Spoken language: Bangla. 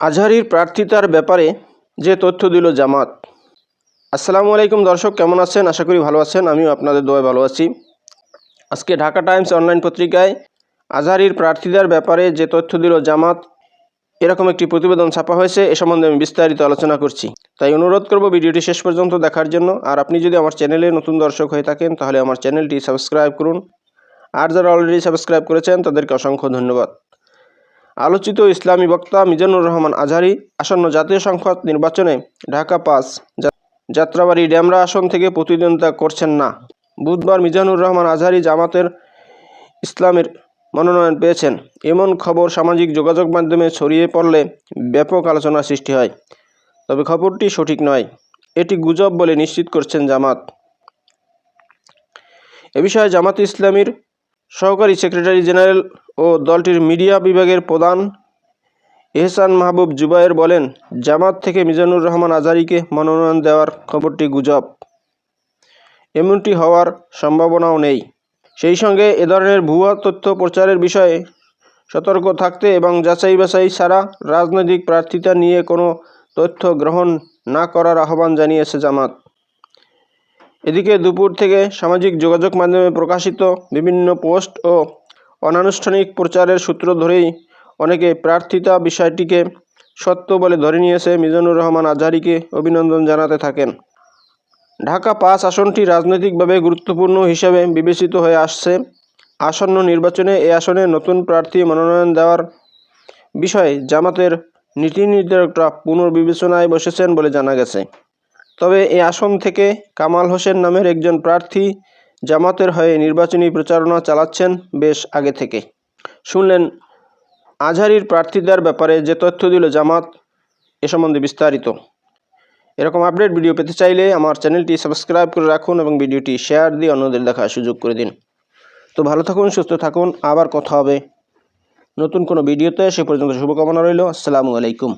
আজহারির প্রার্থিতার ব্যাপারে যে তথ্য দিল জামাত। আসসালামু আলাইকুম দর্শক, কেমন আছেন? আশা করি ভালো আছেন, আমিও আপনাদের দোয়ায় ভালো আছি। আজকে ঢাকা টাইমস অনলাইন পত্রিকায় আজহারির প্রার্থিতার ব্যাপারে যে তথ্য দিল জামাত, এরকম একটি প্রতিবেদন ছাপা হয়েছে, এ সম্বন্ধে আমি বিস্তারিত আলোচনা করছি। তাই অনুরোধ করব ভিডিওটি শেষ পর্যন্ত দেখার জন্য, আর আপনি যদি আমার চ্যানেলে নতুন দর্শক হয়ে থাকেন, তাহলে আমার চ্যানেলটি সাবস্ক্রাইব করুন। আর যারা অলরেডি সাবস্ক্রাইব করেছেন, তাদেরকে অসংখ্য ধন্যবাদ। আলোচিত ইসলামী বক্তা মিজানুর রহমান আজহারি আসন্ন জাতীয় সংসদ নির্বাচনে ঢাকা যা- যাত্রাবাড়ি ড্যামরা আসন থেকে প্রতিদ্বন্দ্বিতা করছেন না। বুধবার মিজানুর রহমান আজহারি জামাতের ইসলামের মনোনয়ন পেয়েছেন। এমন খবর সামাজিক যোগাযোগ মাধ্যমে ছড়িয়ে পড়লে ব্যাপক আলোচনা সৃষ্টি হয়। তবে খবরটি সঠিক নয়। এটি গুজব বলে নিশ্চিত করছেন জামাত। এ বিষয়ে জামাত ইসলামীর সহকারী সেক্রেটারি জেনারেল ও দলটির মিডিয়া বিভাগের প্রধান এহসান মাহবুব জুবায়ের বলেন, জামাত থেকে মিজানুর রহমান আজারিকে মনোনয়ন দেওয়ার খবরটি গুজব। এমনটি হওয়ার সম্ভাবনাও নেই। সেই সঙ্গে এ ধরনের ভুয়া তথ্য প্রচারের বিষয়ে সতর্ক থাকতে এবং যাচাই বাছাই ছাড়া রাজনৈতিক প্রার্থিতা নিয়ে কোনো তথ্য গ্রহণ না করার আহ্বান জানিয়েছে জামাত। এদিকে দুপুর থেকে সামাজিক যোগাযোগ মাধ্যমে প্রকাশিত বিভিন্ন পোস্ট ও অনানুষ্ঠানিক প্রচারের সূত্র ধরেই অনেকে প্রার্থিতা বিষয়টিকে সত্য বলে ধরে নিয়েছে মিজানুর রহমান আজহারিকে অভিনন্দন জানাতে থাকেন। ঢাকা পাঁচ আসনটি রাজনৈতিকভাবে গুরুত্বপূর্ণ হিসেবে বিবেচিত হয়ে আসছে। আসন্ন নির্বাচনে এ আসনে নতুন প্রার্থী মনোনয়ন দেওয়ার বিষয়ে জামাতের নীতি নির্ধারকরা পুনর্বিবেচনায় বসেছেন বলে জানা গেছে। তবে এই আসন থেকে কামাল হোসেন নামের একজন প্রার্থী জামাতের হয়ে নির্বাচনী প্রচারণা চালাচ্ছেন বেশ আগে থেকে। শুনলেন আজহারির প্রার্থীদের ব্যাপারে যে তথ্য দিল জামাত এ সম্বন্ধে বিস্তারিত। এরকম আপডেট ভিডিও পেতে চাইলে আমার চ্যানেলটি সাবস্ক্রাইব করে রাখুন এবং ভিডিওটি শেয়ার দিয়ে অন্যদের দেখার সুযোগ করে দিন। তো ভালো থাকুন, সুস্থ থাকুন, আবার কথা হবে। নতুন কোনো ভিডিওতে সে পর্যন্ত শুভকামনা রইল। আসসালামু আলাইকুম।